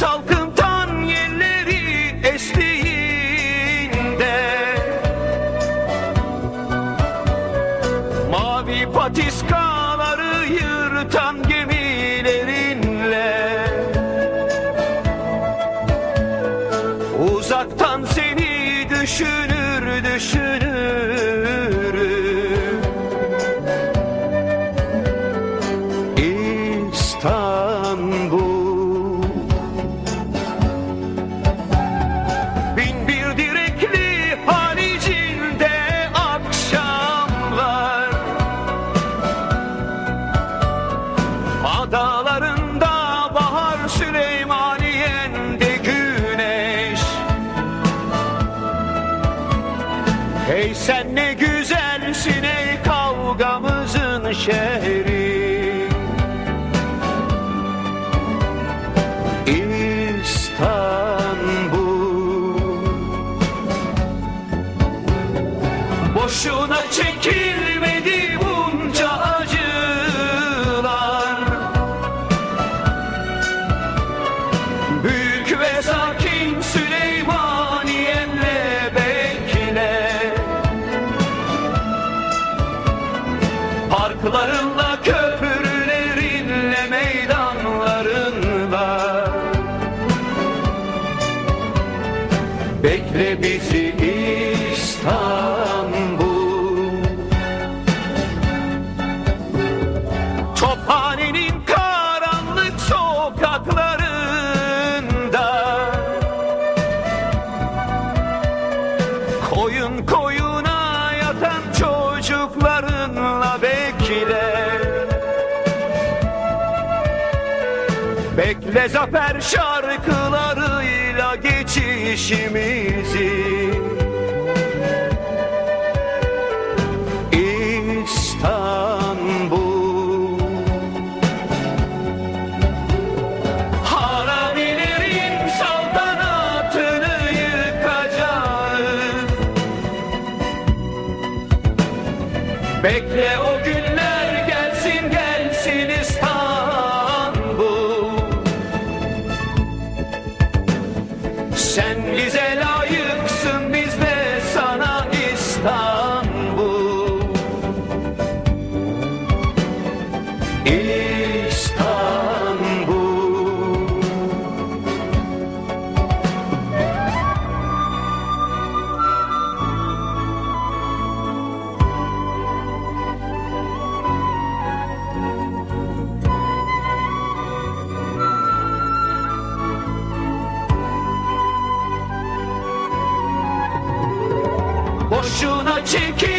salkımtan yerleri estiğinde. Mavi patiskaları yırtan gemilerinle. Uzaktan seni düşünür düşünür. Sen ne güzelsin ey kavgamızın şehri Bekle bizi İstanbul. Tophanenin karanlık sokaklarında Koyun koyuna yatan çocuklarınla bekle. Bekle zafer şarkılarıyla geçişimizi. İstanbul. Haramilerin saltanatını yıkacağız. Bekle o günler Boşuna çekil